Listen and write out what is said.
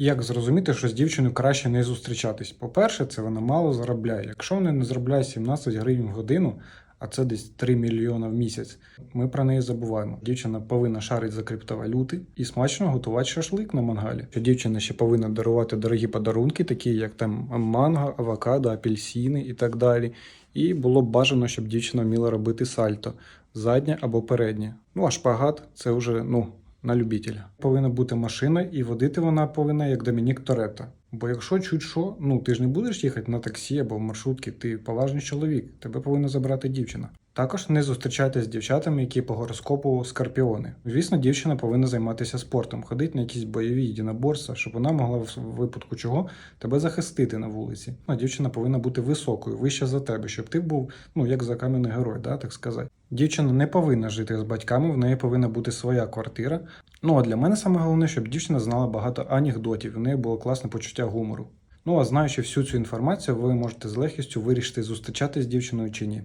Як зрозуміти, що з дівчиною краще не зустрічатись? По-перше, це вона мало заробляє. Якщо вона не заробляє 17 гривень в годину, а це десь 3 мільйона в місяць, ми про неї забуваємо. Дівчина повинна шарити за криптовалюти і смачно готувати шашлик на мангалі. Що дівчина ще повинна дарувати дорогі подарунки, такі як там манго, авокадо, апельсини і так далі. І було б бажано, щоб дівчина вміла робити сальто заднє або переднє. Ну а шпагат це вже ну на любителя. Повинна бути машина, і водити вона повинна як Домінік Торетто. Бо якщо чуть що, ну ти ж не будеш їхати на таксі або в маршрутці, ти поважний чоловік, тебе повинна забрати дівчина. Також не зустрічайтесь з дівчатами, які по гороскопу скорпіони. Звісно, дівчина повинна займатися спортом, ходити на якісь бойові єдиноборства, щоб вона могла в випадку чого тебе захистити на вулиці. Ну, дівчина повинна бути високою, вища за тебе, щоб ти був, ну як за кам'яний герой, да, так сказати. Дівчина не повинна жити з батьками, в неї повинна бути своя квартира. Ну а для мене саме головне, щоб дівчина знала багато анекдотів, в неї було класне почуття гумору. Ну а знаючи всю цю інформацію, ви можете з легкістю вирішити, зустрічатись з дівчиною чи ні.